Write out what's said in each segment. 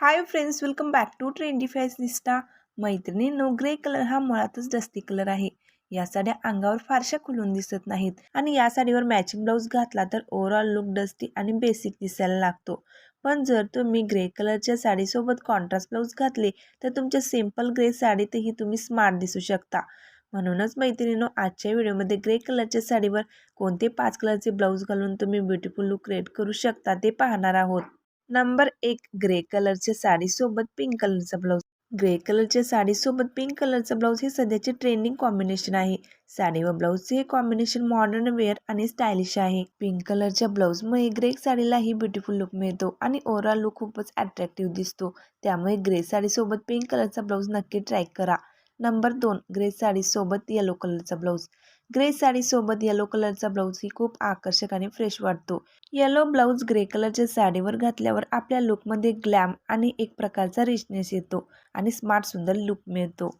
Hi friends welcome back to trendy fashionista मैत्रिणींनो grey colour हा मुळातच डस्टी कलर आहे. या साड्या अंगावर फारशा खुलून दिसत नाहीत. आणि या साडीवर मॅचिंग ब्लाऊज घातला तर ओव्हरऑल लुक डस्टी आणि बेसिक दिसायला लागतो. पण जर तुम्ही ग्रे कलरच्या साडीसोबत कॉन्ट्रास्ट ब्लाऊज घातले तर तुमच्या सिंपल ग्रे साडीतही तुम्ही स्मार्ट दिसू शकता. म्हणूनच मैत्रिणीनो आजच्या व्हिडिओमध्ये ग्रे कलरच्या साडीवर कोणते पाच कलरचे ब्लाऊज घालून तुम्ही ब्युटिफुल लुक क्रिएट करू शकता ते पाहणार आहोत. नंबर एक ग्रे कलरच्या साडीसोबत पिंक कलरचा ब्लाऊज ग्रे कलरच्या साडीसोबत पिंक कलरचा ब्लाऊज हे सध्याचे ट्रेंडिंग कॉम्बिनेशन आहे. साडी व ब्लाऊजचे हे कॉम्बिनेशन मॉडर्न वेअर आणि स्टायलिश आहे. पिंक कलरच्या ब्लाऊजमुळे ग्रे साडीलाही ब्युटिफुल लुक मिळतो आणि ओव्हरऑल लुक खूपच अट्रॅक्टिव्ह दिसतो. त्यामुळे ग्रे साडीसोबत पिंक कलरचा ब्लाऊज नक्की ट्राय करा. नंबर दोन ग्रे साडीसोबत येलो कलरचा ब्लाऊज ग्रे साडीसोबत येलो कलरचा ब्लाऊज ही खूप आकर्षक आणि फ्रेश वाटतो. येलो ब्लाऊज ग्रे कलरच्या साडीवर घातल्यावर आपल्या लुकमध्ये ग्लॅम आणि एक प्रकारचा रिचनेस येतो आणि स्मार्ट सुंदर लुक मिळतो.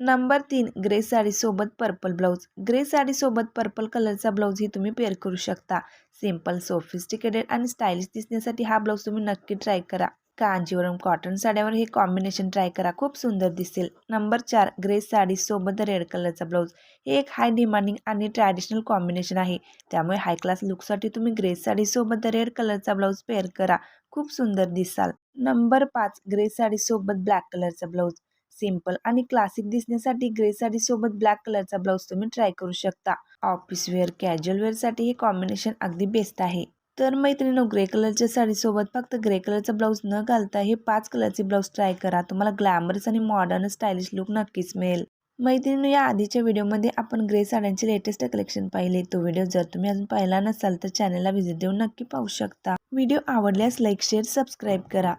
नंबर तीन ग्रे साडीसोबत पर्पल ब्लाऊज ग्रे साडीसोबत पर्पल कलरचा ब्लाऊज ही तुम्ही पेअर करू शकता. सिंपल सोफिस्टिकेटेड आणि स्टायलिश दिसण्यासाठी हा ब्लाऊज तुम्ही नक्की ट्राय करा. कांजीवरम कॉटन साड्यावर हे कॉम्बिनेशन ट्राय करा. खूप सुंदर दिसेल. नंबर चार ग्रे साडीसोबत रेड कलरचा ब्लाऊज हे एक हाय डिमांडिंग आणि ट्रॅडिशनल कॉम्बिनेशन आहे. त्यामुळे हाय क्लास लुकसाठी तुम्ही ग्रे साडीसोबत रेड कलरचा ब्लाऊज पेअर करा. खूप सुंदर दिसाल. नंबर पाच ग्रे साडीसोबत ब्लॅक कलरचा ब्लाऊज सिंपल आणि क्लासिक दिसण्यासाठी ग्रे साडीसोबत ब्लॅक कलरचा ब्लाऊज तुम्ही ट्राय करू शकता. ऑफिस वेअर कॅज्युअल वेअरसाठी हे कॉम्बिनेशन अगदी बेस्ट आहे. तर मैत्रिणी ग्रे कलरच्या साडीसोबत फक्त ग्रे कलरचा ब्लाऊज न घालता हे पाच कलरचे ब्लाऊज ट्राय करा. तुम्हाला ग्लॅमरस आणि मॉडर्न स्टायलिश लुक नक्कीच मिळेल. मैत्रिणी या आधीच्या व्हिडिओमध्ये आपण ग्रे साड्यांचे लेटेस्ट कलेक्शन पाहिले. तो व्हिडिओ जर तुम्ही अजून पाहिला नसाल तर चॅनलला व्हिजिट देऊन नक्की पाहू शकता. व्हिडिओ आवडल्यास लाईक शेअर सबस्क्राईब करा.